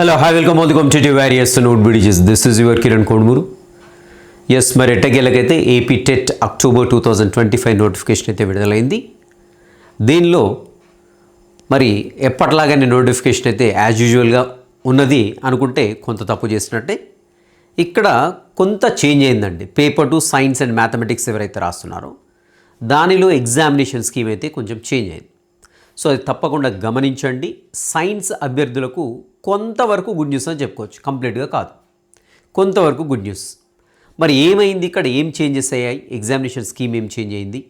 Hello hi welcome welcome to competitive various note బిడిజెస్ this is your Kiran Konamuru yes మరి ఎట్టగేలకైతే AP TET October two thousand twenty five notification అయితే విడుదలైంది. దీనిలో మరి ఎప్పటిలాగానే notification అయితే as యూజువల్గా ఉన్నది అనుకుంటే కొంత తప్పు చేసినట్టే. ఇక్కడ కొంత చేంజ్ అయిందండి. Paper two science and mathematics ఎవరైతే రాస్తున్నారో దానిలో ఎగ్జామినేషన్ స్కీమ్ అయితే కొంచెం చేంజ్ అయింది. సో అది తప్పకుండా గమనించండి. సైన్స్ అభ్యర్థులకు కొంతవరకు గుడ్ న్యూస్ అని చెప్పుకోవచ్చు. కంప్లీట్గా కాదు. కొంతవరకు గుడ్ న్యూస్. మరి ఏమైంది? ఇక్కడ ఏం చేంజెస్ అయ్యాయి? ఎగ్జామినేషన్ స్కీమ్ ఏం చేంజ్ అయింది?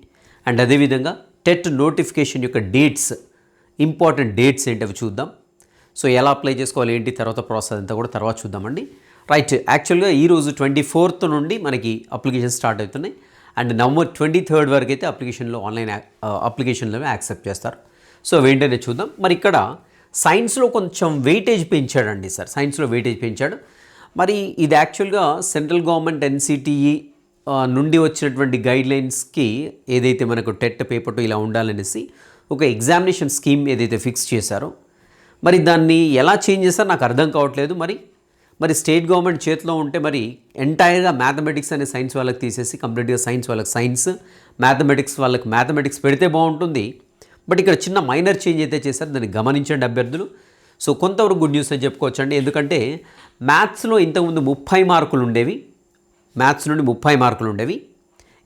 అండ్ అదేవిధంగా టెట్ నోటిఫికేషన్ యొక్క డేట్స్ ఇంపార్టెంట్ డేట్స్ ఏంటి అవి చూద్దాం. సో ఎలా అప్లై చేసుకోవాలి? ఏంటి? తర్వాత ప్రాసెస్ అంతా కూడా తర్వాత చూద్దామండి. రైట్. యాక్చువల్గా ఈరోజు ట్వంటీ ఫోర్త్ నుండి మనకి అప్లికేషన్ స్టార్ట్ అవుతున్నాయి. అండ్ నవంబర్ ట్వంటీ థర్డ్ వరకు అయితే అప్లికేషన్లో ఆన్లైన్ అప్లికేషన్లో యాక్సెప్ట్ చేస్తారు. సో వెంటనే చూద్దాం. మరి ఇక్కడ సైన్స్లో కొంచెం వెయిటేజ్ పెంచాడండి సార్. సైన్స్లో వెయిటేజ్ పెంచాడు. మరి ఇది యాక్చువల్గా సెంట్రల్ గవర్నమెంట్ ఎన్సిటిఈ నుండి వచ్చినటువంటి గైడ్లైన్స్కి ఏదైతే మనకు టెట్ పేపర్ ఇలా ఉండాలనేసి ఒక ఎగ్జామినేషన్ స్కీమ్ ఏదైతే ఫిక్స్ చేశారో మరి దాన్ని ఎలా చేంజ్ చేస్తారో నాకు అర్థం కావట్లేదు. మరి మరి స్టేట్ గవర్నమెంట్ చేతిలో ఉంటే మరి ఎంటైర్గా మ్యాథమెటిక్స్ అనే సైన్స్ వాళ్ళకి తీసేసి కంప్లీట్గా సైన్స్ వాళ్ళకి సైన్స్ మ్యాథమెటిక్స్ వాళ్ళకి మ్యాథమెటిక్స్ పెడితే బాగుంటుంది. బట్ ఇక్కడ చిన్న మైనర్ చేంజ్ అయితే చేశారు. దాన్ని గమనించండి అభ్యర్థులు. సో కొంతవరకు గుడ్ న్యూస్ అని చెప్పుకోవచ్చండి. ఎందుకంటే మ్యాథ్స్లో ఇంతకుముందు ముప్పై మార్కులు ఉండేవి. మ్యాథ్స్ నుండి ముప్పై మార్కులు ఉండేవి.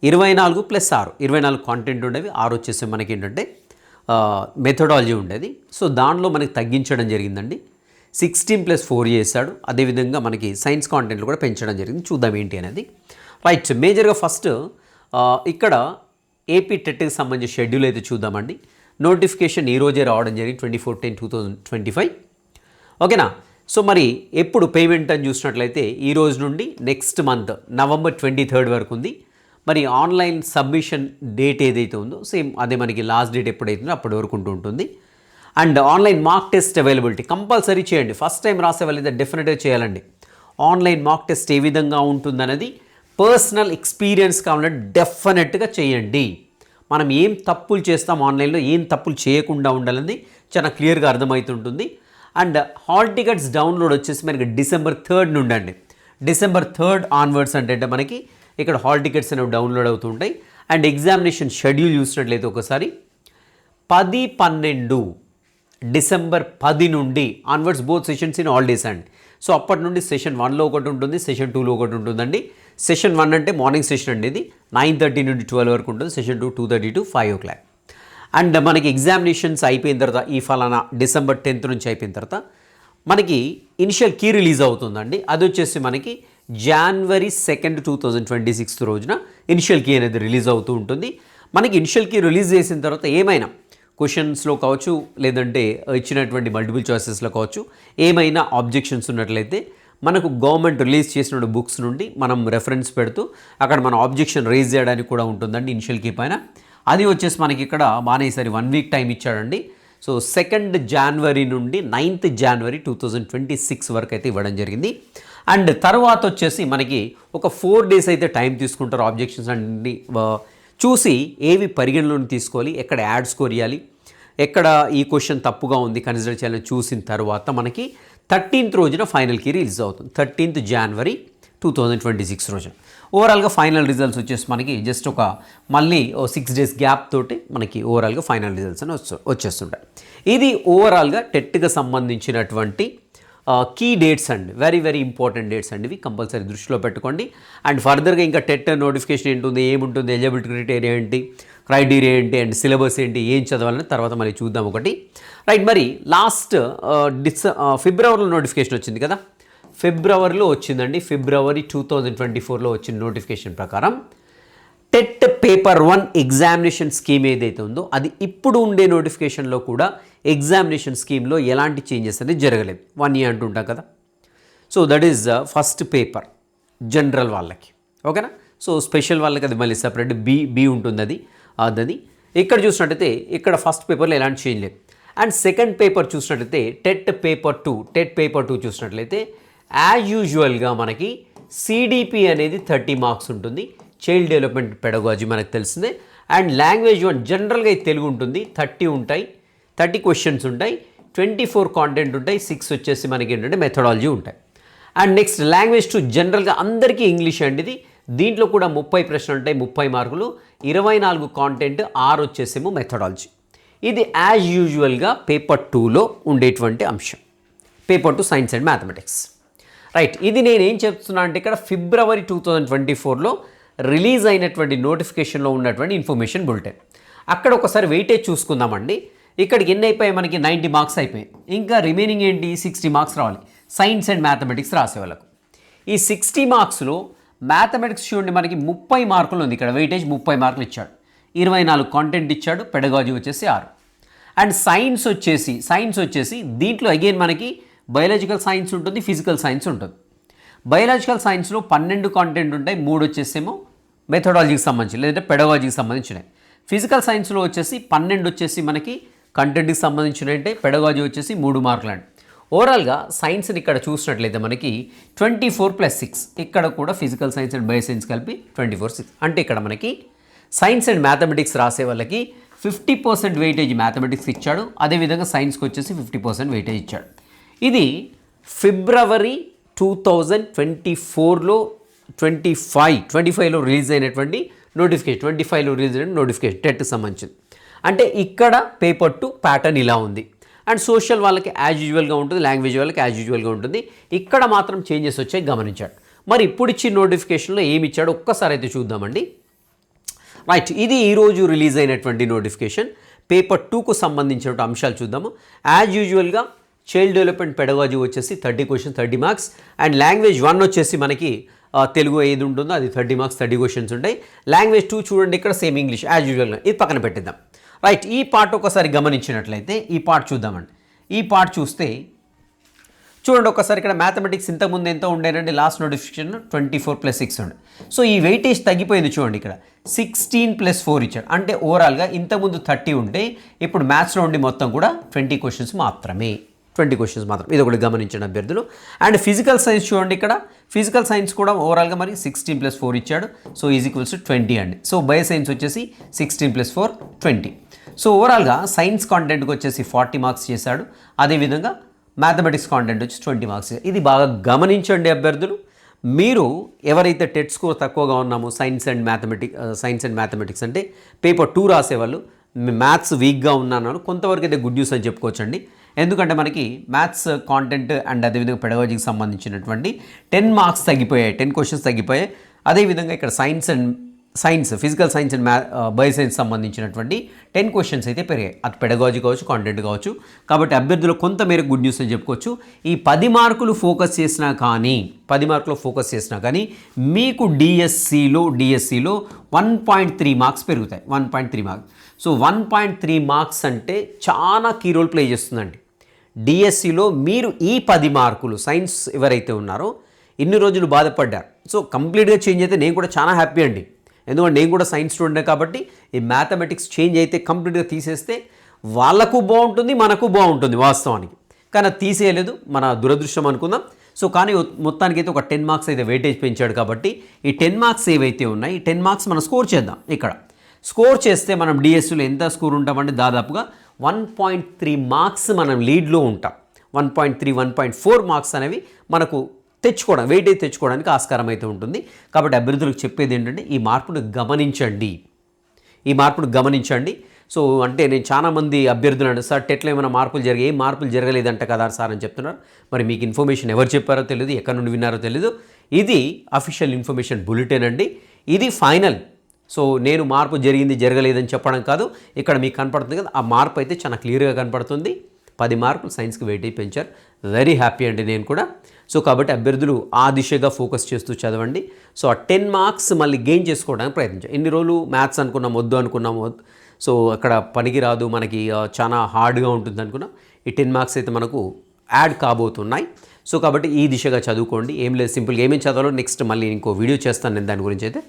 ఇరవై నాలుగు ప్లస్ ఆరు. ఇరవై నాలుగు కాంటెంట్ ఉండేవి. ఆరు వచ్చేసి మనకి ఏంటంటే మెథడాలజీ ఉండేది. సో దానిలో మనకి తగ్గించడం జరిగిందండి. సిక్స్టీన్ ప్లస్ ఫోర్ చేశాడు. అదేవిధంగా మనకి సైన్స్ కాంటెంట్లు కూడా పెంచడం జరిగింది. చూద్దాం ఏంటి అనేది. రైట్ మేజర్గా ఫస్ట్ ఇక్కడ ఏపీ టెట్కి సంబంధించిన షెడ్యూల్ అయితే చూద్దామండి. నోటిఫికేషన్ ఈ రోజే రావడం జరిగింది twenty four ten two thousand twenty five ఓకేనా? సో మరి ఎప్పుడు పేమెంట్ అని చూసినట్లయితే ఈ రోజు నుండి next month November twenty third వరకు ఉంది. మరి ఆన్లైన్ సబ్మిషన్ డేట్ ఏదైతే ఉందో సేమ్ అదే మనకి లాస్ట్ డేట్ ఎప్పుడైతుందో అప్పటి వరకు ఉంటూ ఉంటుంది. And online mark test availability compulsory చేయండి. ఫస్ట్ టైం రాసే వాళ్ళైతే డెఫినెట్గా చేయాలండి. ఆన్లైన్ మార్క్ టెస్ట్ ఏ విధంగా ఉంటుందనేది పర్సనల్ ఎక్స్పీరియన్స్ కావాలంటే డెఫినెట్గా చేయండి. మనం ఏం తప్పులు చేస్తాం ఆన్లైన్లో ఏం తప్పులు చేయకుండా ఉండాలని చాలా క్లియర్గా అర్థమవుతుంటుంది. అండ్ హాల్ టికెట్స్ డౌన్లోడ్ వచ్చేసి మనకి డిసెంబర్ థర్డ్ నుండి అండి డిసెంబర్ థర్డ్ ఆన్వర్డ్స్ అంటే మనకి ఇక్కడ హాల్ టికెట్స్ అనేవి డౌన్లోడ్ అవుతుంటాయి అండ్ ఎగ్జామినేషన్ షెడ్యూల్ చూసినట్లయితే ఒకసారి పది పన్నెండు డిసెంబర్ పది నుండి onwards both sessions in all days అండి. సో అప్పటి నుండి సెషన్ వన్లో ఒకటి ఉంటుంది సెషన్ టూలో ఒకటి ఉంటుందండి. సెషన్ వన్ అంటే మార్నింగ్ సెషన్ అండి ఇది. నైన్ థర్టీ నుండి ట్వెల్వ్ వరకు ఉంటుంది. Session two two thirty to five o'clock and మనకి ఎగ్జామినేషన్స్ అయిపోయిన తర్వాత ఈ ఫలానా డిసెంబర్ టెన్త్ నుంచి అయిపోయిన తర్వాత మనకి ఇనిషియల్ కీ రిలీజ్ అవుతుందండి. అది వచ్చేసి మనకి జనవరి second two thousand twenty sixth రోజున ఇనిషియల్ కీ అనేది రిలీజ్ అవుతూ ఉంటుంది. మనకి ఇనిషియల్ కీ రిలీజ్ చేసిన తర్వాత ఏమైనా క్వశ్చన్స్లో కావచ్చు లేదంటే ఇచ్చినటువంటి మల్టిపుల్ చాయిసెస్లో కావచ్చు ఏమైనా ఆబ్జెక్షన్స్ ఉన్నట్లయితే మనకు గవర్నమెంట్ రిలీజ్ చేసిన బుక్స్ నుండి మనం రెఫరెన్స్ పెడుతూ అక్కడ మన ఆబ్జెక్షన్ రేజ్ చేయడానికి కూడా ఉంటుందండి ఇనిషియల్ కీ పైన. అది వచ్చేసి మనకి ఇక్కడ బాగానే ఈసారి వన్ వీక్ టైం ఇచ్చాడండి. సో సెకండ్ జనవరి నుండి నైన్త్ జనవరి టూ థౌజండ్ ట్వంటీ సిక్స్ వరకు అయితే ఇవ్వడం జరిగింది. అండ్ తర్వాత వచ్చేసి మనకి ఒక ఫోర్ డేస్ అయితే టైం తీసుకుంటారు ఆబ్జెక్షన్స్ అన్ని చూసి ఏవి పరిగణలోని తీసుకోవాలి ఎక్కడ యాడ్ స్కోర్ ఇవ్వాలి ఎక్కడ ఈ క్వశ్చన్ తప్పుగా ఉంది కన్సిడర్ చేయాలని చూసిన తర్వాత మనకి థర్టీన్త్ రోజున ఫైనల్కి రిలీజ్ అవుతుంది. థర్టీన్త్ జనవరి టూ థౌజండ్ ట్వంటీ సిక్స్ రోజున. ఓవరాల్గా ఫైనల్ రిజల్ట్స్ వచ్చేసి మనకి జస్ట్ ఒక మళ్ళీ ఓ సిక్స్ డేస్ గ్యాప్ తోటి మనకి ఓవరాల్గా ఫైనల్ రిజల్ట్స్ అని వచ్చే వచ్చేస్తుంటాయి. ఇది ఓవరాల్గా టెట్గా సంబంధించినటువంటి కీ డేట్స్ అండి. వెరీ వెరీ ఇంపార్టెంట్ డేట్స్ అండి. ఇవి కంపల్సరీ దృష్టిలో పెట్టుకోండి. అండ్ ఫర్దర్గా ఇంకా టెట్ నోటిఫికేషన్ ఏంటుంది ఏముంటుంది ఎలిజిబిలిటీ క్రిటేరియా ఏంటి క్రైటీరియా ఏంటి అండ్ సిలబస్ ఏంటి ఏం చదవాలని తర్వాత మళ్ళీ చూద్దాం ఒకటి. రైట్ మరి లాస్ట్ uh, డిస uh, ఫిబ్రవరిలో నోటిఫికేషన్ వచ్చింది కదా? ఫిబ్రవరిలో వచ్చిందండి. ఫిబ్రవరి టూ థౌజండ్ ట్వంటీ ఫోర్లో వచ్చిన నోటిఫికేషన్ ప్రకారం TET paper one examination scheme ఏదైతే ఉందో అది ఇప్పుడు ఉండే నోటిఫికేషన్లో కూడా ఎగ్జామినేషన్ స్కీమ్లో ఎలాంటి చేంజెస్ అనేది జరగలేదు. వన్ ఇయర్ అంటుంటాం కదా. So that is first paper general వాళ్ళకి. ఓకేనా సో స్పెషల్ వాళ్ళకి అది మళ్ళీ సపరేట్ బి బి ఉంటుంది అది అది ఇక్కడ చూసినట్టయితే ఇక్కడ ఫస్ట్ పేపర్లో ఎలాంటి చేంజ్ లేదు. అండ్ సెకండ్ పేపర్ చూసినట్టయితే TET paper two TET paper two చూసినట్లయితే యాజ్ యూజువల్గా మనకి సిడిపి అనేది థర్టీ మార్క్స్ ఉంటుంది. చైల్డ్ డెవలప్మెంట్ పెడగాజీ మనకు తెలిసిందే. అండ్ లాంగ్వేజ్ వన్ జనరల్గా తెలుగు ఉంటుంది. థర్టీ ఉంటాయి. థర్టీ క్వశ్చన్స్ ఉంటాయి. ట్వంటీ ఫోర్ కాంటెంట్ ఉంటాయి. సిక్స్ వచ్చేసి మనకి ఏంటంటే మెథడాలజీ ఉంటాయి. అండ్ నెక్స్ట్ లాంగ్వేజ్ టు జనరల్గా అందరికీ ఇంగ్లీష్ అండి ఇది. దీంట్లో కూడా ముప్పై ప్రశ్నలు ఉంటాయి ముప్పై మార్కులు. ఇరవై నాలుగు కాంటెంట్ ఆరు వచ్చేసేమో మెథడాలజీ ఇది యాజ్ యూజువల్గా పేపర్ టూలో ఉండేటువంటి అంశం. Paper two science and mathematics right ఇది నేను ఏం చెప్తున్నా అంటే ఇక్కడ ఫిబ్రవరి టూ థౌజండ్ ట్వంటీ ఫోర్లో రిలీజ్ అయినటువంటి నోటిఫికేషన్లో ఉన్నటువంటి ఇన్ఫర్మేషన్ బులెటిన్ అక్కడ ఒకసారి వెయిటేజ్ చూసుకుందామండి. ఇక్కడికి ఎన్ని అయిపోయాయి మనకి? నైంటీ మార్క్స్ అయిపోయాయి. ఇంకా రిమైనింగ్ ఏంటి? సిక్స్టీ మార్క్స్ రావాలి. సైన్స్ అండ్ మ్యాథమెటిక్స్ రాసే వాళ్ళకు. ఈ సిక్స్టీ మార్క్స్లో మ్యాథమెటిక్స్ చూడండి మనకి ముప్పై మార్కులు ఉంది ఇక్కడ. వెయిటేజ్ ముప్పై మార్కులు ఇచ్చాడు. ఇరవై నాలుగు కాంటెంట్ ఇచ్చాడు. పెడగాజీ వచ్చేసి ఆరు. అండ్ సైన్స్ వచ్చేసి సైన్స్ వచ్చేసి దీంట్లో అగైన్ మనకి బయాలజికల్ సైన్స్ ఉంటుంది ఫిజికల్ సైన్స్ ఉంటుంది. బయాలజికల్ సైన్స్లో పన్నెండు కాంటెంట్ ఉంటాయి మూడు వచ్చేసేమో మెథడాలజీకి సంబంధించి లేదంటే పెడగాలజీకి సంబంధించినవి. ఫిజికల్ సైన్స్లో వచ్చేసి పన్నెండు వచ్చేసి మనకి కంటెంట్కి సంబంధించినవి అంటే పెడగాలజీ వచ్చేసి మూడు మార్కులు అండి. ఓవరాల్గా సైన్స్ని ఇక్కడ చూసినట్లయితే మనకి ట్వంటీ ఫోర్ ప్లస్ సిక్స్ ఇక్కడ కూడా physical science and bio science కలిపి ట్వంటీ ఫోర్ సిక్స్ అంటే ఇక్కడ మనకి సైన్స్ అండ్ మ్యాథమెటిక్స్ రాసే వాళ్ళకి ఫిఫ్టీ పర్సెంట్ వెయిటేజ్ మ్యాథమెటిక్స్ ఇచ్చాడు. అదేవిధంగా సైన్స్కి వచ్చేసి ఫిఫ్టీ పర్సెంట్ వెయిటేజ్ ఇచ్చాడు. ఇది ఫిబ్రవరి టూ థౌజండ్ ట్వంటీ ఫోర్లో ట్వంటీ ఫైవ్ ట్వంటీ ఫైవ్లో రిలీజ్ అయినటువంటి నోటిఫికేషన్ ట్వంటీ ఫైవ్లో రిలీజ్ అయిన నోటిఫికేషన్ టెట్కి సంబంధించింది. అంటే ఇక్కడ పేపర్ టు ప్యాటర్న్ ఇలా ఉంది. అండ్ సోషల్ వాళ్ళకి యాజ్ యూజువల్గా ఉంటుంది లాంగ్వేజ్ వాళ్ళకి యాజ్ యూజువల్గా ఉంటుంది. ఇక్కడ మాత్రం చేంజెస్ వచ్చాయి గమనించాడు. మరి ఇప్పుడు ఇచ్చిన నోటిఫికేషన్లో ఏమి ఇచ్చాడో? ఒక్కసారి అయితే చూద్దామండి. రైట్ ఇది ఈరోజు రిలీజ్ అయినటువంటి నోటిఫికేషన్ పేపర్ టూకు సంబంధించిన అంశాలు చూద్దాము. యాజ్ యూజువల్గా చైల్డ్ డెవలప్మెంట్ పెడగాజీ వచ్చేసి thirty question thirty marks and language one వచ్చేసి మనకి తెలుగు ఏది ఉంటుందో అది థర్టీ మార్క్స్ థర్టీ క్వశ్చన్స్ ఉంటాయి. లాంగ్వేజ్ టూ చూడండి ఇక్కడ సేమ్ ఇంగ్లీష్ యాజ్ యూజువల్గా ఇది పక్కన పెట్టిద్దాం. రైట్ ఈ పార్ట్ ఒకసారి గమనించినట్లయితే ఈ పార్ట్ చూద్దామండి. ఈ పార్ట్ చూస్తే చూడండి ఒకసారి ఇక్కడ మ్యాథమెటిక్స్ ఇంతకుముందు ఎంత ఉండేనండి? Last notification twenty four plus six ఉండే. సో ఈ వెయిటేజ్ తగ్గిపోయింది చూడండి ఇక్కడ. సిక్స్టీన్ ప్లస్ ఫోర్ ఇచ్చాడు. అంటే ఓవరాల్గా ఇంతకుముందు థర్టీ ఉంటే ఇప్పుడు మ్యాథ్స్లో ఉండి మొత్తం కూడా ట్వంటీ క్వశ్చన్స్ మాత్రమే. ట్వంటీ క్వశ్చన్స్ మాత్రం. ఇది ఒకటి గమనించండి అభ్యర్థులు. అండ్ ఫిజికల్ సైన్స్ చూడండి ఇక్కడ. ఫిజికల్ సైన్స్ కూడా ఓవరాల్గా మరి సిక్స్టీన్ ప్లస్ ఫోర్ ఇచ్చాడు. So is equals to twenty అండి. సో బయో సైన్స్ వచ్చేసి sixteen plus four twenty so ఓవరాల్గా సైన్స్ కాంటెంట్కి వచ్చేసి ఫార్టీ మార్క్స్ చేశాడు. అదేవిధంగా మ్యాథమెటిక్స్ కాంటెంట్ వచ్చి ట్వంటీ మార్క్స్ ఇది బాగా గమనించండి అభ్యర్థులు. మీరు ఎవరైతే టెట్ స్కోర్ తక్కువగా ఉన్నామో science and mathematic science and mathematics అంటే పేపర్ టూ రాసేవాళ్ళు మ్యాథ్స్ వీక్గా ఉన్నాను కొంతవరకు అయితే గుడ్ న్యూస్ అని చెప్పుకోవచ్చండి. ఎందుకంటే మనకి మ్యాథ్స్ కాంటెంట్ అండ్ అదేవిధంగా పెడగాజీకి సంబంధించినటువంటి టెన్ మార్క్స్ తగ్గిపోయాయి టెన్ క్వశ్చన్స్ తగ్గిపోయాయి. అదేవిధంగా ఇక్కడ science and science physical science and మ్యా బయో సైన్స్ సంబంధించినటువంటి టెన్ క్వశ్చన్స్ అయితే పెరిగాయి. అది పెడగాజీ కావచ్చు కాంటెంట్ కావచ్చు. కాబట్టి అభ్యర్థులు కొంత గుడ్ న్యూస్ అని చెప్పుకోవచ్చు. ఈ పది మార్కులు ఫోకస్ చేసినా కానీ పది మార్కులు ఫోకస్ చేసినా కానీ మీకు డిఎస్సిలో డిఎస్సిలో వన్ పాయింట్ త్రీ మార్క్స్ పెరుగుతాయి. One point three marks so one point three marks అంటే చాలా కీ రోల్ ప్లే చేస్తుందండి. డిఎస్సిలో మీరు ఈ పది మార్కులు సైన్స్ ఎవరైతే ఉన్నారో ఇన్ని రోజులు బాధపడ్డారు. సో కంప్లీట్గా చేంజ్ అయితే నేను కూడా చాలా హ్యాపీ అండి. ఎందుకంటే నేను కూడా సైన్స్ స్టూడెంట్ కాబట్టి ఈ మ్యాథమెటిక్స్ చేంజ్ అయితే కంప్లీట్గా తీసేస్తే వాళ్ళకు బాగుంటుంది మనకు బాగుంటుంది వాస్తవానికి. కానీ అది తీసేయలేదు మన దురదృష్టం అనుకుందాం. సో కానీ మొత్తానికి అయితే ఒక టెన్ మార్క్స్ అయితే వెయిటేజ్ పెంచాడు కాబట్టి ఈ టెన్ మార్క్స్ ఏవైతే ఉన్నాయి ఈ టెన్ మార్క్స్ మనం స్కోర్ చేద్దాం ఇక్కడ. స్కోర్ చేస్తే మనం డిఎస్సిలో ఎంత స్కోర్ ఉంటామంటే దాదాపుగా వన్ పాయింట్ త్రీ మార్క్స్ మనం లీడ్లో ఉంటాం. One point three one point four marks అనేవి మనకు తెచ్చుకోవడం వెయిటేజ్ తెచ్చుకోవడానికి ఆస్కారం అయితే ఉంటుంది. కాబట్టి అభ్యర్థులకు చెప్పేది ఏంటంటే ఈ మార్పును గమనించండి. ఈ మార్పును గమనించండి. సో అంటే నేను చాలామంది అభ్యర్థులు అంటే సార్ టెట్లో ఏమైనా మార్పులు జరిగాయి? మార్పులు జరగలేదంట కదా సార్ అని చెప్తున్నారు. మరి మీకు ఇన్ఫర్మేషన్ ఎవరు చెప్పారో తెలియదు ఎక్కడి నుండి విన్నారో తెలియదు ఇది అఫీషియల్ ఇన్ఫర్మేషన్ బులెటిన్ అండి. ఇది ఫైనల్. సో నేను మార్పు జరిగింది జరగలేదని చెప్పడం కాదు. ఇక్కడ మీకు కనపడుతుంది కదా ఆ మార్పు అయితే చాలా క్లియర్గా కనపడుతుంది. పది మార్కులు సైన్స్కి వెయిటేజ్ పెంచారు. వెరీ హ్యాపీ అండి నేను కూడా. సో కాబట్టి అభ్యర్థులు ఆ దిశగా ఫోకస్ చేస్తూ చదవండి. సో ఆ టెన్ మార్క్స్ మళ్ళీ గెయిన్ చేసుకోవడానికి ప్రయత్నించాం ఎన్ని రోజులు మ్యాథ్స్ అనుకున్నాం వద్దు అనుకున్నాం వద్దు. సో అక్కడ పనికి రాదు మనకి చాలా హార్డ్గా ఉంటుంది అనుకున్నాం. ఈ టెన్ మార్క్స్ అయితే మనకు యాడ్ కాబోతున్నాయి. సో కాబట్టి ఈ దిశగా చదువుకోండి. ఏం లేదు సింపుల్గా ఏమేమి చదవాలో నెక్స్ట్ మళ్ళీ ఇంకో వీడియో చేస్తాను నేను దాని గురించి అయితే.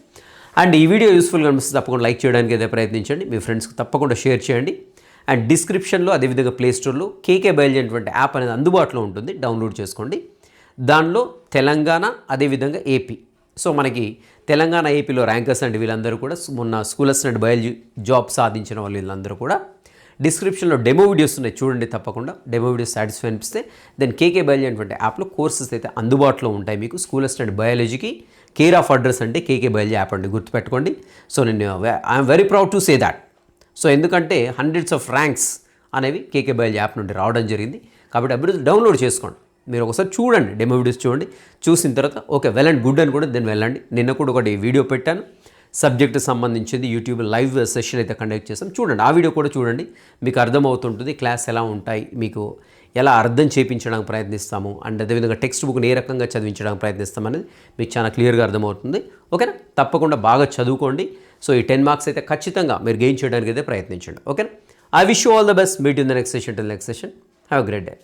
అండ్ ఈ వీడియో యూస్ఫుల్గా అనిపిస్తే తప్పకుండా లైక్ చేయడానికి అయితే ప్రయత్నించండి. మీ ఫ్రెండ్స్కి తప్పకుండా షేర్ చేయండి. అండ్ డిస్క్రిప్షన్లో అదేవిధంగా ప్లేస్టోర్లో కేకే బయలుజీ అనేటువంటి యాప్ అనేది అందుబాటులో ఉంటుంది. డౌన్లోడ్ చేసుకోండి. దానిలో తెలంగాణ అదేవిధంగా ఏపీ. సో మనకి తెలంగాణ ఏపీలో ర్యాంకర్స్ అండ్ వీళ్ళందరూ కూడా మొన్న స్కూల్ అసిస్టెంట్ బయాలజీ జాబ్ సాధించిన వాళ్ళు వీళ్ళందరూ కూడా డిస్క్రిప్షన్లో డెమో వీడియోస్ ఉన్నాయి. చూడండి తప్పకుండా. డెమో వీడియోస్ సాటిస్ఫై అనిపిస్తే దెన్ కేకే బయాలజీ అనేటువంటి యాప్లో కోర్సెస్ అయితే అందుబాటులో ఉంటాయి మీకు. స్కూల్ అసిస్టెంట్ బయాలజీకి కేర్ ఆఫ్ అడ్రస్ అంటే కేకే బయాలజీ యాప్ అండి గుర్తుపెట్టుకోండి. సో నేను I'm very proud to say that so ఎందుకంటే హండ్రెడ్స్ ఆఫ్ ర్యాంక్స్ అనేవి కేకే బయాలజీ యాప్ నుండి రావడం జరిగింది. కాబట్టి అభివృద్ధి డౌన్లోడ్ చేసుకోండి. మీరు ఒకసారి చూడండి డెమో వీడియోస్ చూడండి. చూసిన తర్వాత ఓకే వెల్ అండ్ గుడ్ అని కూడా వెళ్ళండి నిన్న కూడా ఒకటి వీడియో పెట్టాను. సబ్జెక్ట్ సంబంధించింది యూట్యూబ్ లైవ్ సెషన్ అయితే కండక్ట్ చేస్తాం చూడండి ఆ వీడియో కూడా చూడండి. మీకు అర్థమవుతుంటుంది క్లాస్ ఎలా ఉంటాయి మీకు ఎలా అర్థం చేయించడానికి ప్రయత్నిస్తాము అండ్ అదేవిధంగా టెక్స్ట్ బుక్ని ఏ రకంగా చదివించడానికి ప్రయత్నిస్తాం అనేది మీకు చాలా క్లియర్గా అర్థమవుతుంది. ఓకేనా? తప్పకుండా బాగా చదువుకోండి. సో ఈ టెన్ మార్క్స్ అయితే ఖచ్చితంగా మీరు గెయిన్ చేయడానికి అయితే ప్రయత్నించండి. ఓకేనా? I wish you all the best meet in the next session to next session have great day